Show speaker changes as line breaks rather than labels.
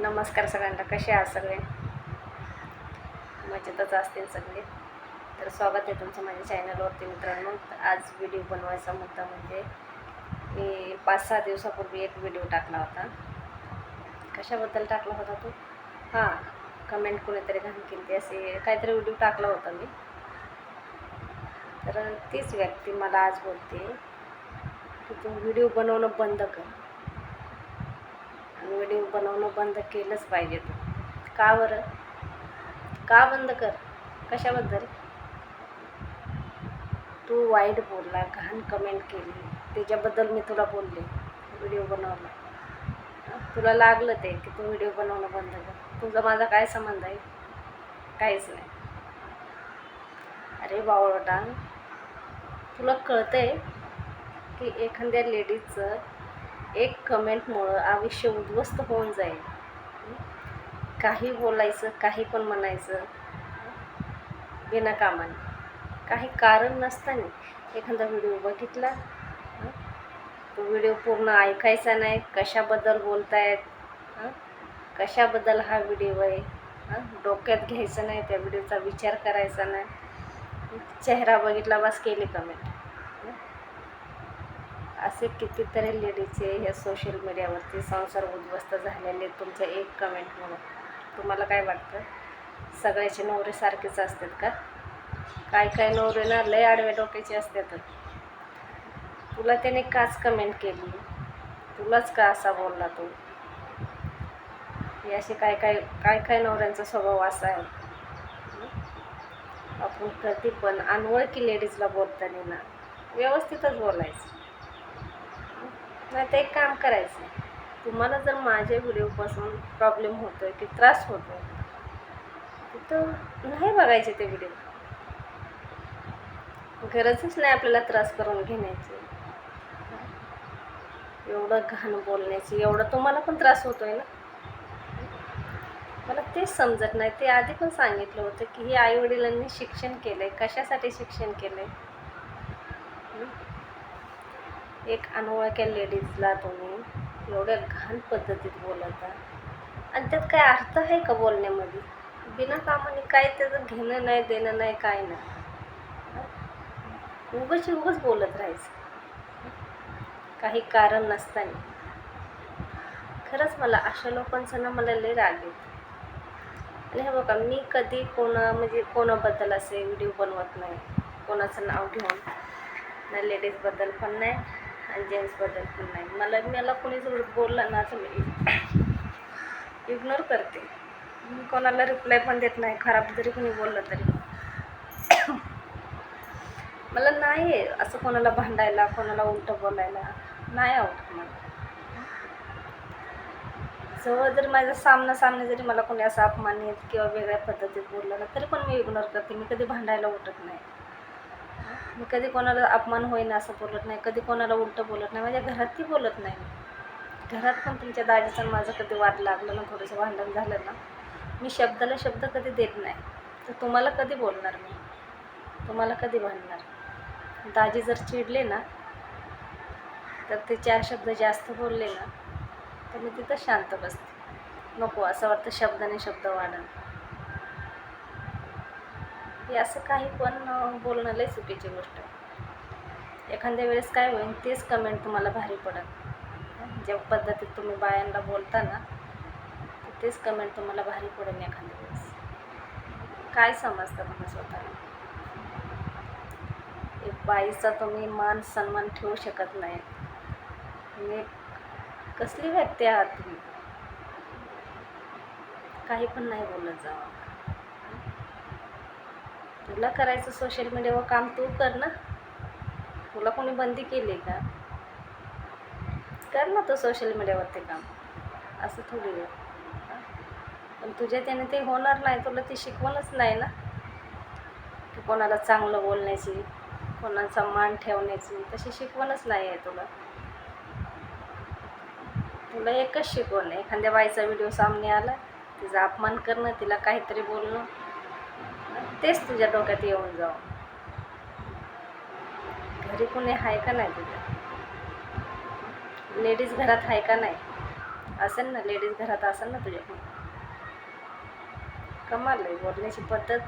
नमस्कार सगळ्यांना कसे आहात सगळे? मजेतच असतील सगळे. तर स्वागत आहे तुमचं माझ्या चॅनलवरती मित्रांनो. आज व्हिडिओ बनवायचा मुद्दा म्हणजे मी पाच सहा दिवसापूर्वी एक व्हिडिओ टाकला होता. कशाबद्दल टाकला होता तो? हां कमेंट कोणीतरी घाण केली असे काहीतरी व्हिडिओ टाकला होता मी. तर तीच व्यक्ती मला आज बोलते की तू व्हिडिओ बनवणं बंद कर. व्हिडिओ बनवणं बंद केलंच पाहिजे तू. का बरं? का बंद कर? कशाबद्दल? तू वाईट बोलला घाण कमेंट केली. त्याच्याबद्दल मी तुला बोलले व्हिडिओ बनवला तुला लागलं ते की तू व्हिडिओ बनवणं बंद कर. तुझा माझा काय संबंध आहे? काहीच नाही. अरे बावळटा तुला कळतंय की एखाद्या लेडीजचं एक कमेंटमुळं आयुष्य उद्ध्वस्त होऊन जाईल. काही बोलायचं काही पण म्हणायचं विनाकामाने काही कारण नसताना एखादा व्हिडिओ बघितला तो व्हिडिओ पूर्ण ऐकायचा नाही कशाबद्दल बोलतायत कशाबद्दल हा व्हिडिओ आहे डोक्यात घ्यायचं नाही त्या व्हिडिओचा विचार करायचा नाही. चेहरा बघितला बस केली कमेंट असे कितीतरी लेडीजचे ह्या सोशल मीडियावरती संसार उद्ध्वस्त झालेले तुमच्या एक कमेंटमुळं तुम्हाला काय वाटतं? सगळ्याचे नवरे सारखेच असतात का? काय काय नवरे ना लय आडव्या डोक्याचे असतात. तुला त्याने काच कमेंट केली? तुलाच का असा बोलला तो? हे असे काय काय काय काय नवऱ्यांचा स्वभाव असा आहे? आपण कधी पण अनवळखी लेडीजला बोलताना ना व्यवस्थितच बोलायचं. नाही तर एक काम करायचं. तुम्हाला जर माझ्या व्हिडिओपासून प्रॉब्लेम होतो आहे की त्रास होतो आहे तर नाही बघायचे ते व्हिडिओ गरजच नाही आपल्याला त्रास करून घेण्याची. एवढं घाण बोलण्याची एवढं तुम्हाला पण त्रास होतो आहे ना? मला तेच समजत नाही. ते आधी पण सांगितलं होतं की ही आईवडिलांनी शिक्षण केलं आहे कशासाठी शिक्षण केलं आहे एक अनोळख्या लेडीजला तुम्ही एवढ्या घाण पद्धतीत बोलता आणि त्यात काय अर्थ आहे का बोलण्यामध्ये? बिना कामाने काय त्याचं घेणं नाही देणं नाही काय नाही. उगच उगच बोलत राहायचं. काही कारण नसताना. खरंच मला अशा लोकांचं ना मला लय राग येतो. आणि हे बघा मी कधी कोणा म्हणजे कोणाबद्दल असे व्हिडिओ बनवत नाही. कोणाचं नाव घेऊन. ना लेडीजबद्दल पण नाही. आणि जेंट्सबद्दल पण नाही. मला मला कोणी जर बोललं ना तर मी इग्नोर करते. मी कोणाला रिप्लाय पण देत नाही. खराब जरी कोणी बोललं तरी. मला नाही आहे असं कोणाला भांडायला कोणाला उलटं बोलायला. नाही आवडत मला. जवळ जर माझा सामना सामने जरी मला कोणी असं अपमानित किंवा वेगळ्या पद्धतीत बोललं ना तरी पण मी इग्नोर करते. मी कधी भांडायला उठत नाही. मी कधी कोणाला अपमान होईन असं बोलत नाही कधी कोणाला उलटं बोलत नाही माझ्या घरातही बोलत नाही. घरात पण तुमच्या दाजीचं माझं कधी वाद लागलं ना थोडंसं भांडण झालं ना मी शब्दाला शब्द कधी देत नाही. तर तुम्हाला कधी बोलणार मी? तुम्हाला कधी भांडणार दाजी जर चिडले ना तर ते चार शब्द जास्त बोलले ना तर मी तिथं शांत बसते. नको असं वाटतं शब्दाने शब्द वाढणं हे असं काही पण बोलणं लय चुकीची गोष्ट आहे. एखाद्या वेळेस काय होईल तेच कमेंट तुम्हाला भारी पडेल. ज्या पद्धतीत तुम्ही बायांना बोलता ना तेच कमेंट तुम्हाला भारी पडेल एखाद्या वेळेस. काय समजतं तुम्ही स्वतःला? एक बाईचा तुम्ही मान सन्मान ठेवू शकत नाही. तुम्ही कसली व्यक्ती आहात तुम्ही? काही पण नाही बोलत जावं. तुला करायचं सोशल मीडियावर काम तू कर ना. तुला कोणी बंदी केली का? कर ना तो सोशल मीडियावरती काम. असं थोडी पण तुझ्या त्याने ते होणार नाही तुला ती शिकवणच नाही ना. की कोणाला चांगलं बोलण्याची कोणाचा मान ठेवण्याची तशी शिकवणच नाही आहे तुला. तुला एकच शिकवण आहे. एखाद्या बाईचा व्हिडिओ सामने आला तिचा अपमान करणं तिला काहीतरी बोलणं. तेच तुझ्या डोक्यात येऊन जाऊ. घरी कोणी आहे का नाही तुझ्या? लेडीज घरात आहे का नाही? असेल ना लेडीज घरात असेल ना तुझ्या कमाल आहे बोलण्याची पद्धत.